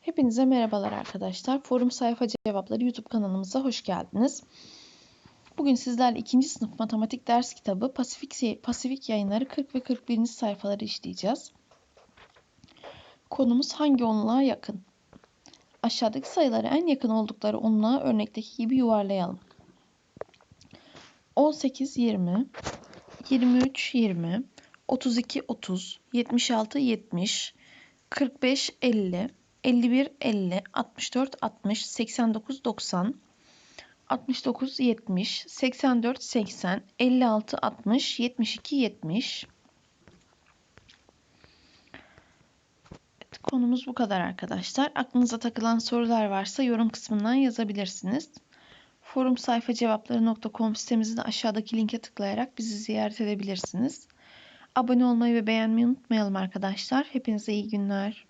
Hepinize merhabalar arkadaşlar. Forum Sayfa Cevapları YouTube kanalımıza hoş geldiniz. Bugün sizlerle 2. sınıf matematik ders kitabı Pasifik, Pasifik yayınları 40 ve 41. sayfaları işleyeceğiz. Konumuz hangi onluğa yakın? Aşağıdaki sayıları en yakın oldukları onluğa örnekteki gibi yuvarlayalım. 18 20 23 20 32 30 76 70 45 50 51 50 64 60 89 90 69 70 84 80 56 60 72 70 evet, konumuz bu kadar arkadaşlar. Aklınıza takılan sorular varsa yorum kısmından yazabilirsiniz. Forum sayfa cevapları.com sitemizde aşağıdaki linke tıklayarak bizi ziyaret edebilirsiniz. Abone olmayı ve beğenmeyi unutmayalım arkadaşlar. Hepinize iyi günler.